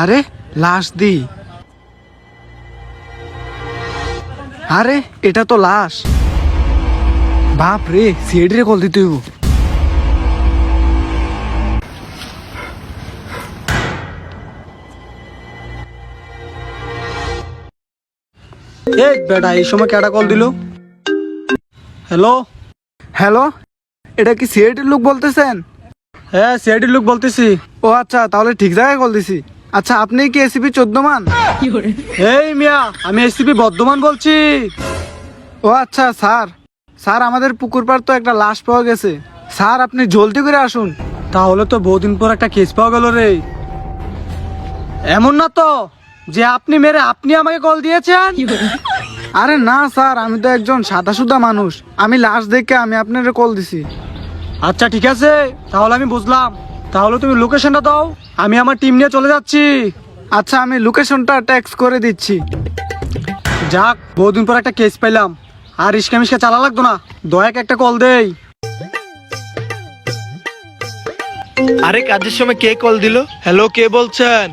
আরে লাশ দি আরে এটা তো লাশ। বাপ রে সিএডি রে কল দিতে হইব। এই বেটা এই সময় কেডা কল দিল? হ্যালো হ্যালো এটা কি সিআইডির লোক বলতেছেন? হ্যাঁ সিআইডির লোক বলতেছি। ও আচ্ছা তাহলে ঠিক জায়গায় কল দিছি। আচ্ছা আপনি কি এসিপি চোদ্দ মান? এই মিয়া আমি এসিপি বর্ধমান বলছি। ও আচ্ছা স্যার। স্যার আমাদের পুকুর পাড় তো একটা লাশ পাওয়া গেছে। স্যার আপনি জলদি করে আসুন। তাহলে তো বহুদিন পর একটা কেস পাওয়া গেল রে। এমন না তো যে আপনি মেরে আপনি আমাকে কল দিয়েছেন? আরে না স্যার আমি তো একজন সাদাসুদা মানুষ। আমি লাশ দেখে আমি আপনার কল দিছি। আচ্ছা ঠিক আছে। তাহলে আমি বুঝলাম। তাহলে তুমি লোকেশনটা দাও। আমি আমার টিম নিয়ে চলে যাচ্ছি। আচ্ছা আমি লোকেশনটা ট্যাক্স করে দিচ্ছি। যাক বহুদিন পর একটা কেস পেলাম আর রিস্কা মিস্কা চালা লাগতো না। দয়াকে একটা কল দেই। আরে কাজের সময় কে কল দিল? হ্যালো কে বলছেন?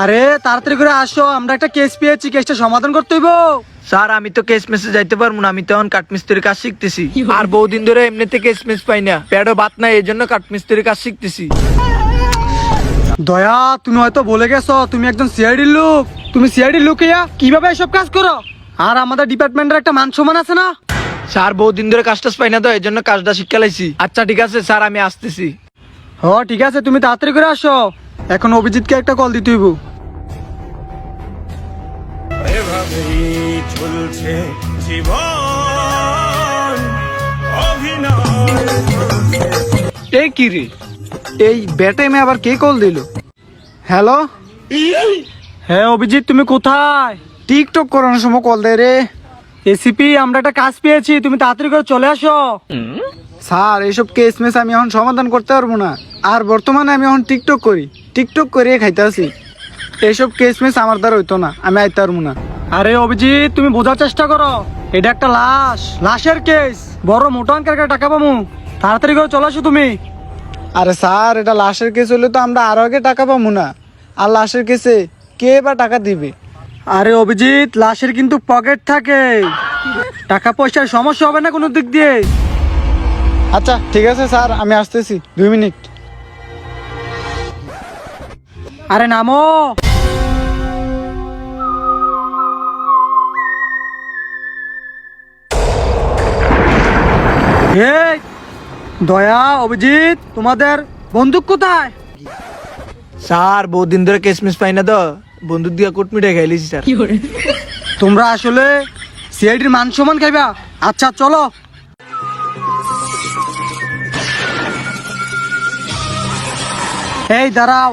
আরে তাড়াতাড়ি করে আসো। আমরা একটা কেস পেয়েছি কেসটা সমাধান করতে হইব। স্যার আমি তো কেস মেসে যাইতে পারব না। আমি তো এখন কাঠমিস্ত্রির কাজ শিখতেছি। আর বহুদিন ধরে এমনিতে কেস মেস পাই না। প্যাডও বাত নাই এই জন্য কাঠমিস্ত্রির কাজ শিখতেছি। দয়া তুমি হয়তো বলে গেছো তুমি একজন সিআইডির লোক। তুমি সিআইডির লোক ইয়া কীভাবে এসব কাজ করো? আর আমাদের ডিপার্টমেন্টের একটা মান সম্মান আছে না? স্যার বহুদিন ধরে কাজটা পাই না তো এই জন্য কাজটা শিক্ষা লাইছি। আচ্ছা ঠিক আছে স্যার আমি আসতেছি। হ ঠিক আছে তুমি তাড়াতাড়ি করে আসো। এখন অভিজিৎকে একটা কল দিতে হইব। এভাবেই চলছে জীবন অভিনয়। এই কি রে? এই ব্যাটে মে আবার কে কল দিল? হ্যালো হ্যাঁ অভিজিৎ তুমি কোথায়? টিকটক করানোর সময় কল দেয় রে। এসিপি আমরা একটা কাজ পেয়েছি তুমি তাড়াতাড়ি করে চলে আসো। স্যার এইসব কেস মেস আমি এখন সমাধান করতে পারব না। আর বর্তমানে আমি এখন টিকটক করি। টিকটক করে খাইতে আছি এইসব কেস মেস আমার দ্বারা হইতো না। আমি আইতে পারব না। আরে অভিজিৎ তুমি বোঝার চেষ্টা করো। এটা একটা লাশ। লাশের কেস বড় মোটা অঙ্কের টাকা পাবো। তাড়াতাড়ি করে চলে আসো তুমি। আরে স্যার এটা লাশের কেস হলে তো আমরা আরও আগে টাকা পাবো না। আর লাশের কেসে কে বা টাকা দিবে? আরে অভিজিৎ লাশের কিন্তু পকেট থাকে। টাকা পয়সার সমস্যা হবে না কোনো দিক দিয়ে? আচ্ছা ঠিক আছে স্যার আমি আসতেছি। দুই মিনিট। আরে নামো। এই দয়া অভিজিৎ তোমাদের বন্দুক কোথায়? স্যার বহুদিন ধরে কেস মেস পাই না তো। বন্ধুর দিয়ে কোট মিঠাই খাইলিছি স্যার। তোমরা আসলে সিআইডির মান সম্মান খাইবা? আচ্ছা চলো। এই দাঁড়াও।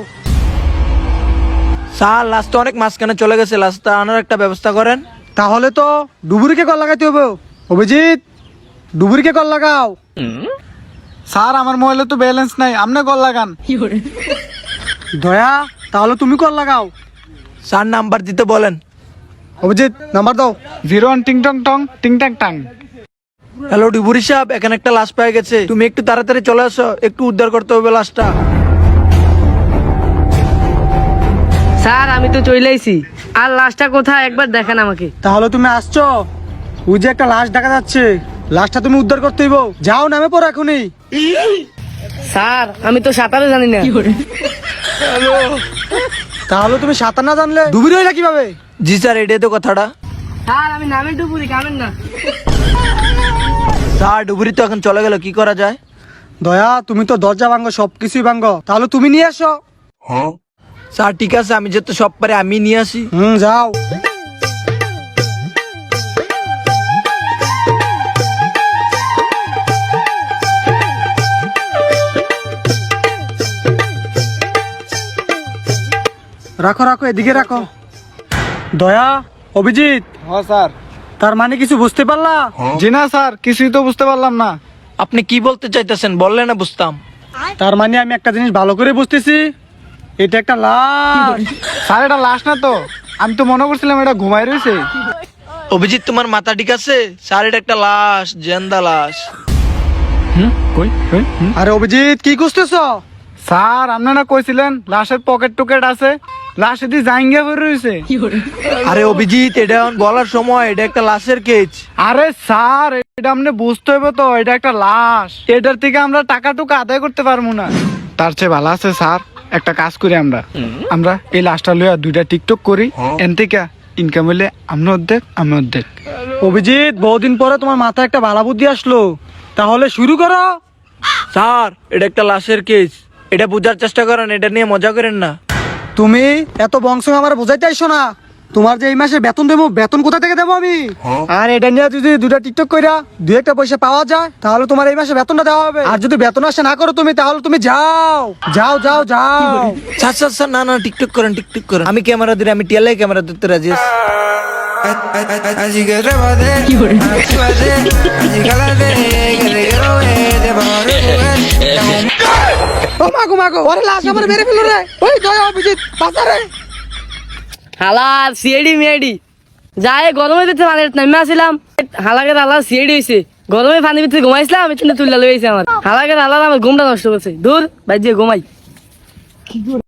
স্যার লাস্ট তো অনেক মাঝখানে চলে গেছে। লাস্টটা আনার একটা ব্যবস্থা করেন। তাহলে তো ডুবুরিকে কল লাগাইতে হবে। অভিজিৎ ডুবুরিকে কল লাগাও। স্যার আমার মোবাইলে তো ব্যালেন্স নাই। আপনি কল লাগান। দয়া তাহলে তুমি কল লাগাও। স্যার নাম্বার দিতে বলেন। অভিজিৎ নাম্বার দাও। জিরো ওয়ান টিং টং টং টিং ট্যাং টাং হ্যালো ডিবুরি সাহেব এখানে একটা লাশ পাওয়া গেছে। তুমি একটু তাড়াতাড়ি চলে আসো একটু উদ্ধার করতে হবে লাশটা। স্যার আমি তো চলে আইছি। আর লাশটা কোথায়? একবার দেখেন আমাকে। তাহলে তুমি আসছো? ওই যে একটা লাশ দেখা যাচ্ছে। লাশটা তুমি উদ্ধার করতে হইব। যাও নামে পড়ো এখনই। স্যার আমি তো সাঁতারও জানি না। তাহলে তুমি সাঁতার না জানলে ডুবি রইলা কীভাবে? জি স্যার এটাই তো কথাটা। স্যার আমি নামে ডুবুরি কামেন না। স্যার ডুবুরি তো এখন চলে গেল কি করা যায়? দয়া তুমি তো দরজা ভাঙ্গো সবকিছুই ভাঙ্গো। তাহলে তুমি নিয়ে আসো স্যার ঠিক আছে আমি যেহেতু সব পারে আমি নিয়ে আসি। হুম যাও। রাখো রাখো এদিকে রাখো। দয়া অভিজিৎ হ্যাঁ স্যার। তার মানে কিছু বুঝতে পারলা? জি না স্যার কিছুই তো বুঝতে পারলাম না। আপনি কি বলতে চাইতেছেন? বললে না বুঝতাম। তার মানে আমি একটা জিনিস ভালো করে বুঝতেছি। এটা একটা লাশ। স্যার এটা লাশ না তো। আমি তো মনে করছিলাম এটা ঘুমাই রয়েছে। অভিজিৎ তোমার মাথা ঠিক আছে? স্যার এটা একটা লাশ জেন্দা লাশ। আরে অভিজিৎ কি খুঁজতেছ? স্যার আপনারা কইছিলেন লাশের পকেট টুকেট আছে। লাস্টে দিয়ে জাঙ্গিয়া পড়ে রয়েছে। আরে অভিজিৎ এটা এখন বলার সময় এটা একটা লাশের কেচ আরে স্যার এটা আপনি বুঝতে হবে তো এটা একটা লাশ। এটার থেকে আমরা টাকা টুকু আদায় করতে পারব না। তার চেয়ে ভালো আছে স্যার একটা কাজ করি আমরা। আমরা এই লাশটা লইয়া দুইটা টিকটক করি। এন থেকে ইনকাম হলে আমরা অর্ধেক আমি অর্ধেক। অভিজিৎ বহুদিন পরে তোমার মাথায় একটা ভালা বুদ্ধি আসলো। তাহলে শুরু করো। স্যার এটা একটা লাশের কেস এটা বোঝার চেষ্টা করেন এটা নিয়ে মজা করেন না। তুমি এত বংশ আমার বোঝাইতে আইসো না। তোমার যে এই মাসে বেতন দেবো বেতন কোথা থেকে দেবো আমি? আর এটা নিয়ে যদি দুটা টিকটক কইরা দুই একটা পয়সা পাওয়া যায় তাহলে তোমার এই মাসে বেতনটা দেওয়া হবে। আর যদি বেতন আসে না করো তুমি তাহলে তুমি যাও। যাও যাও যাও। স্যার স্যার স্যার না না টিকটক করেন টিকটক করেন। আমি ক্যামেরা দিলে আমি টিয়ালাই ক্যামেরা দিতে রাজি আছি। Así que মাগো মাগো ওরে লাশ আমার মেরে ফেলো রে। ওই জয় অভিজিৎ, বাঁচা রে। হালার সিএডি মেডি যায় গরমে দিতে মানে হালা, সিএডি হয়েছে গরমে পানি ভিতরে ঘুমাইছিলাম এখানে তুলে লইছে আমার। আমার ঘুমটা নষ্ট করছে। দূর, বাইর ঘুমাই।